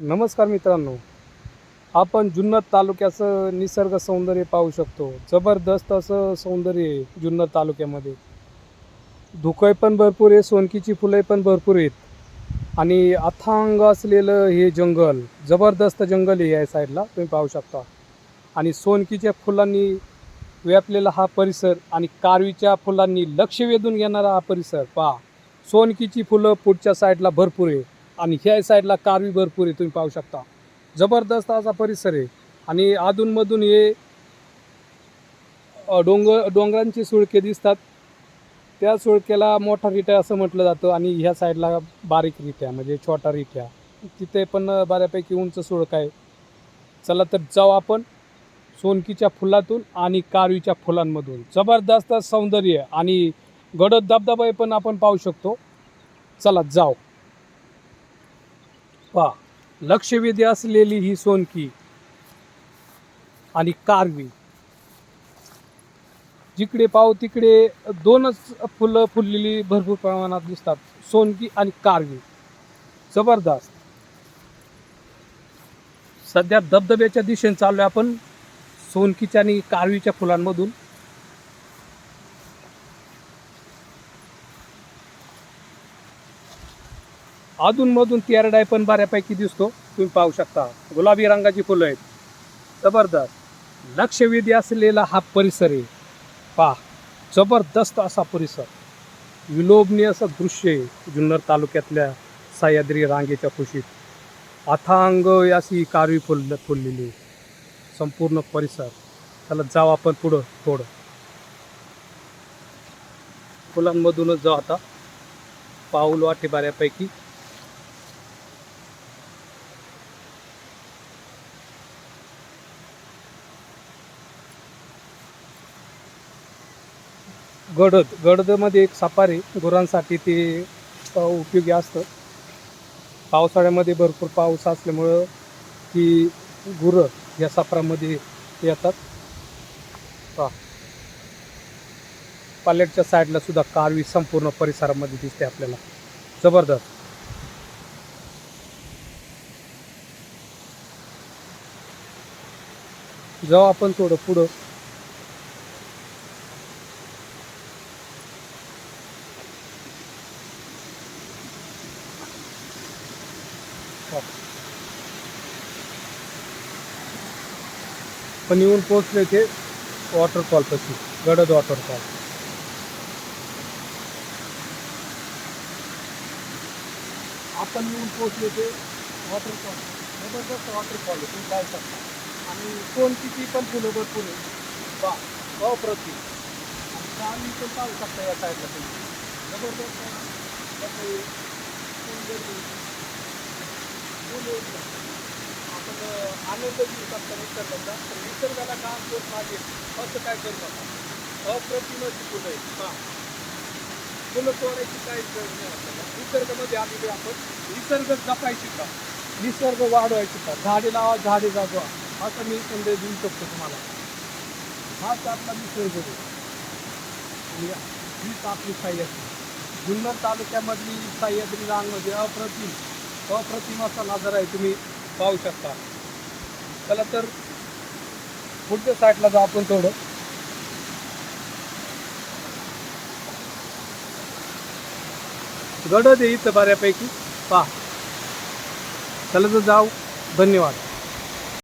नमस्कार मित्रांनो आपण जुन्नर तालुक्याचं निसर्ग सौंदर्य पाहू शकतो. जबरदस्त असं सौंदर्य आहे जुन्नर तालुक्यामध्ये. धुकं पण भरपूर आहे सोनकीची फुलं पण भरपूर आहेत. आणि अथांग असलेलं हे जंगल जबरदस्त जंगल आहे या साईडला तुम्ही पाहू शकता. आणि सोनकीच्या फुलांनी व्यापलेला हा परिसर आणि कारवीच्या फुलांनी लक्ष वेधून घेणारा हा परिसर पहा. सोनकीची फुलं पुढच्या साईडला भरपूर आहे. आणि ह्या साईडला कारवी भरपूर आहे तुम्ही पाहू शकता. जबरदस्त असा परिसर आहे. आणि अधूनमधून हे डोंगर डोंगरांची सुळके दिसतात. त्या सुळक्याला मोठा रिट्या असं म्हटलं जातं आणि ह्या साईडला बारीक रिट्या म्हणजे छोटा रिट्या. तिथे पण बऱ्यापैकी उंच सुळक आहे. चला तर जाऊ आपण सोनकीच्या फुलातून आणि कारवीच्या फुलांमधून. जबरदस्त सौंदर्य आणि गडद धबधबा पण आपण पाहू शकतो. चला जाऊ. पहा लक्षवेधी असलेली ही सोनकी आणि कारवी. जिकडे पाव तिकडे दोनच फुलं फुललेली भरपूर प्रमाणात दिसतात. सोनकी आणि कारवी. जबरदस्त. सध्या धबधब्याच्या दिशेने चाललोय आपण सोनकीच्या आणि कारवीच्या फुलांमधून. अधूनमधून तेरडाय पण बऱ्यापैकी दिसतो. तुम्ही पाहू शकता. गुलाबी रंगाची फुलं आहेत. जबरदस्त. लक्षवेधी असलेला हा परिसर आहे. पहा जबरदस्त असा परिसर. विलोभनीय असं दृश्य आहे जुन्नर तालुक्यातल्या सह्याद्री रांगेच्या कुशीत. अथांग अशी कारवी फुल फुललेली आहे. संपूर्ण परिसर. त्याला जाऊ आपण पुढं थोडं. फुलांमधूनच जाऊ आता. पाऊल वाटे बऱ्यापैकी. गडद गडदमध्ये एक सापार गुरांसाठी ते उपयोगी असतं. पावसाळ्यामध्ये भरपूर पाऊस असल्यामुळं ती गुरं या सापरामध्ये येतात. हां पालेटच्या साईडला सुद्धा कारवी संपूर्ण परिसरामध्ये दिसते आपल्याला. जबरदस्त. जाऊ आपण थोडं पुढं. पण येऊन पोचले ते वॉटरफॉल गडद वॉटरफॉल आपण येऊन पोचले ज़बरदस्त वॉटरफॉल आहे तुम्ही पाहू शकता आणि पण फुलं भरपूर बा अप्रतिम आणि प्राणी पण पाहू शकता या साईडला तुम्ही ज़बरदस्त. फुल आहेत. आपण आनंद घेऊ शकता निसर्गाचा तर निसर्गाला काम करत मागे असं काय करू नका अप्रतिमची फुलं आहेत पहा फुलं तोडायची काहीच गरज नाही आपल्याला निसर्गामध्ये आलेली आपण निसर्ग जपायची का निसर्ग वाढवायची का झाडे लावा झाडे जागवा असं मी संदेश देऊ शकतो तुम्हाला हाच आपला निसर्ग आणि हीच आपली सह्याद्री जुन्नर तालुक्यामधली सह्याद्री रांगमध्ये अप्रतिम अप्रतिम असा नजारा आहे तुम्ही पाहू शकता. चला तर पुढच्या साईडला जाऊ आपण थोडं. गडद आहे इथं बऱ्यापैकी. पहा. चला तर जाऊ. धन्यवाद.